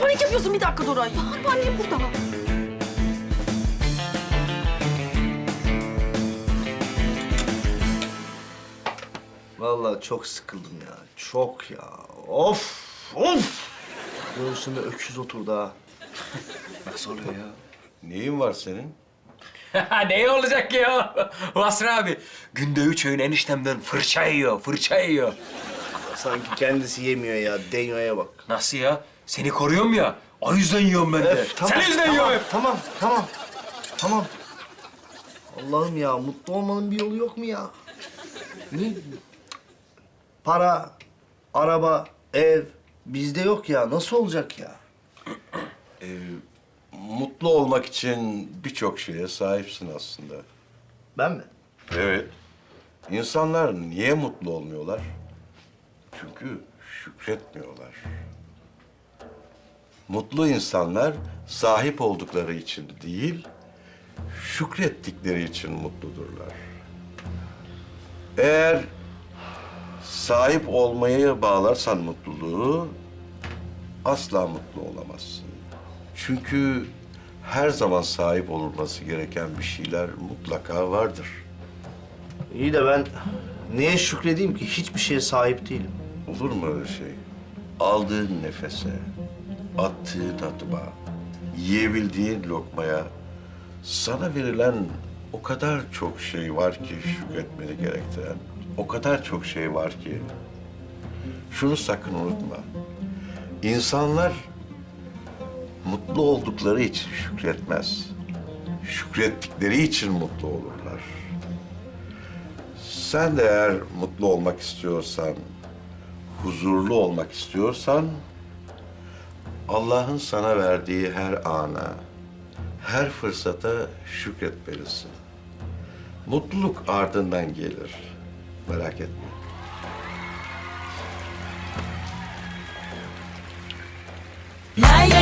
panik yapıyorsun bir dakika Doray. Bağırma annem burada. Vallahi çok sıkıldım ya. Çok ya. Of! Of! Göğsüme öküz oturdu ha. Nasıl oluyor ya? Neyin var senin? ne olacak ya? Vasri abi, günde üç öğün eniştemden fırça yiyor, fırça yiyor. Sanki kendisi yemiyor ya. Denyo'ya bak. Nasıl ya? Seni koruyorum ya. O yüzden yiyorum ben de. Öf, tamam, Senin yüzünden tamam, yiyorum. Tamam, tamam. Tamam. Allah'ım ya mutlu olmanın bir yolu yok mu ya? Ne? Para, araba, ev bizde yok ya. Nasıl olacak ya? Mutlu olmak için birçok şeye sahipsin aslında. Ben mi? Evet. İnsanlar niye mutlu olmuyorlar? Çünkü şükretmiyorlar. Mutlu insanlar sahip oldukları için değil, şükrettikleri için mutludurlar. Eğer sahip olmaya bağlarsan mutluluğu, asla mutlu olamazsın. Çünkü her zaman sahip olunması gereken bir şeyler mutlaka vardır. İyi de ben niye şükredeyim ki? Hiçbir şeye sahip değilim. Olur mu öyle şey? Aldığın nefese, attığın adıma, yiyebildiğin lokmaya sana verilen o kadar çok şey var ki şükretmeni gerektiren. O kadar çok şey var ki. Şunu sakın unutma. İnsanlar mutlu oldukları için şükretmez. Şükrettikleri için mutlu olurlar. Sen de eğer mutlu olmak istiyorsan, huzurlu olmak istiyorsan Allah'ın sana verdiği her ana, her fırsata şükretmelisin. Mutluluk ardından gelir. Merak etme. Lay